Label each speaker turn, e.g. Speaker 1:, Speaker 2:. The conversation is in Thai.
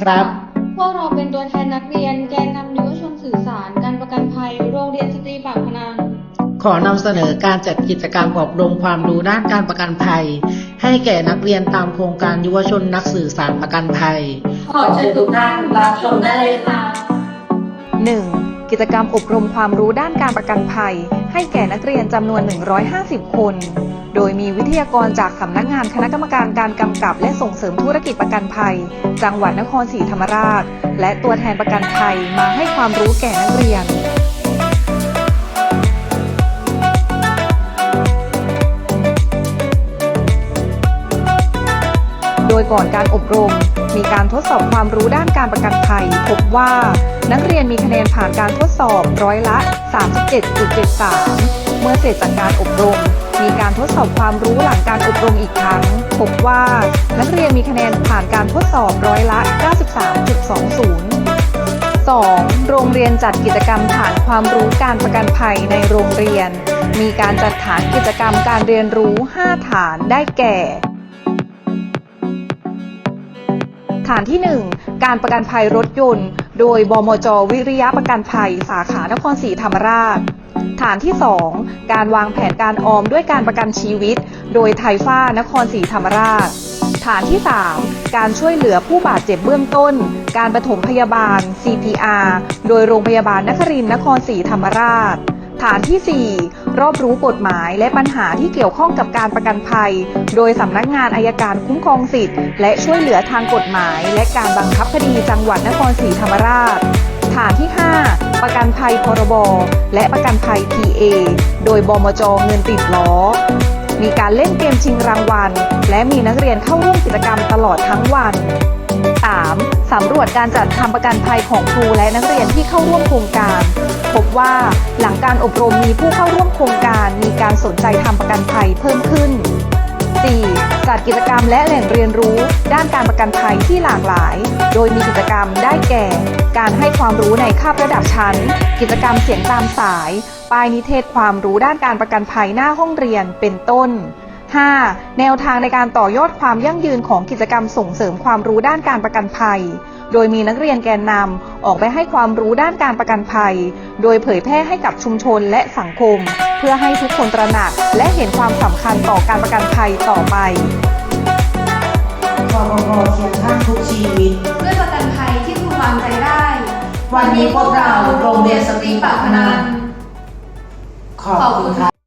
Speaker 1: ครับ
Speaker 2: พวกเราเป็นตัวแทนนักเรียนแกนนำยุวชนสื่อสาร การประกันภัยโรงเรียนสตรีปากพนัง
Speaker 1: ขอนำเสนอการจัดกิจกรรมอบรมความรู้ด้านการประกันภัย ให้แก่นักเรียนตามโครงการยุวชนนักสื่อสารประกันภัย
Speaker 2: ขอเชิญทุกท่านรับชมได้เลยค่ะ
Speaker 3: 1. กิจกรรมอบรมความรู้ด้านการประกันภัย ให้แก่นักเรียนจำนวน 150 คน โดยมีวิทยากรจากสำนักงานคณะกรรมการการกำกับ และส่งเสริมธุรกิจประกันภัย จังหวัดนครศรีธรรมราช และตัวแทนประกันภัยมาให้ความรู้แก่นักเรียนโดยก่อนการอบรม มีการทดสอบความรู้ด้านการประกันภัย พบว่านักเรียนมีคะแนนผ่านการทดสอบร้อยละ 37.73 เมื่อเสร็จจากการอบรม มีการทดสอบความรู้หลังการอบรมอีกครั้ง พบว่านักเรียนมีคะแนนผ่านการทดสอบร้อยละ 93.20 2. โรงเรียนจัดกิจกรรมฐานความรู้การประกันภัยในโรงเรียน มีการจัดฐานกิจกรรมการเรียนรู้ 5 ฐานได้แก่ ฐานที่ 1 การประกันภัยรถยนต์ โดยบมจ วิริยะประกันภัย สาขานครศรีธรรมราช ฐานที่ 2 การวางแผนการออมด้วยการประกันชีวิต โดยไทยฟ้านครศรีธรรมราช ฐานที่ 3 การช่วยเหลือผู้บาดเจ็บเบื้องต้น การปฐมพยาบาล CPR โดยโรงพยาบาลนครินทร์นครศรีธรรมราช ฐานที่ 4 รอบรู้กฎหมายและปัญหาที่เกี่ยวข้องกับการประกันภัย โดยสำนักงานอายการคุ้มครองสิทธิ์และช่วยเหลือทางกฎหมาย และการบังคับคดีจังหวัดนครศรีธรรมราช ฐานที่ 5 ประกันภัยพรบ และประกันภัย PA โดยบมจเงินติดล้อ มีการเล่นเกมชิงรางวัล และมีนักเรียนเข้าร่วมกิจกรรมตลอดทั้งวัน 3. สำรวจการจัดทำประกันภัยของครูและนักเรียนที่เข้าร่วมโครงการ พบว่าหลังการอบรมมีผู้เข้าร่วมโครงการมีการสนใจทำประกันภัยเพิ่มขึ้น 4. จัดกิจกรรมและแหล่งเรียนรู้ ด้านการประกันภัยที่หลากหลาย โดยมีกิจกรรมได้แก่ การให้ความรู้ในคาบระดับชั้น กิจกรรมเสียงตามสายป้ายนิเทศความรู้ด้านการประกันภัยหน้าห้องเรียนเป็นต้น 5. แนวทางในการต่อยอดความยั่งยืนของกิจกรรมส่งเสริมความรู้ด้านการประกันภัย โดยมีนักเรียนแกนนำออกไปให้ความรู้ด้านการประกันภัย โดยเผยแพร่ให้กับชุมชนและสังคม เพื่อให้ทุกคนตระหนัก และเห็นความสำคัญต่อการประกันภัยต่อไป
Speaker 1: กรพเคียงข้างทุกชีวิต
Speaker 4: ด้วยประกันภัยที่คุณวางใจได้
Speaker 1: วันนี้พวกเราโรงเรียนสตรีปากพนังขอบคุณครับ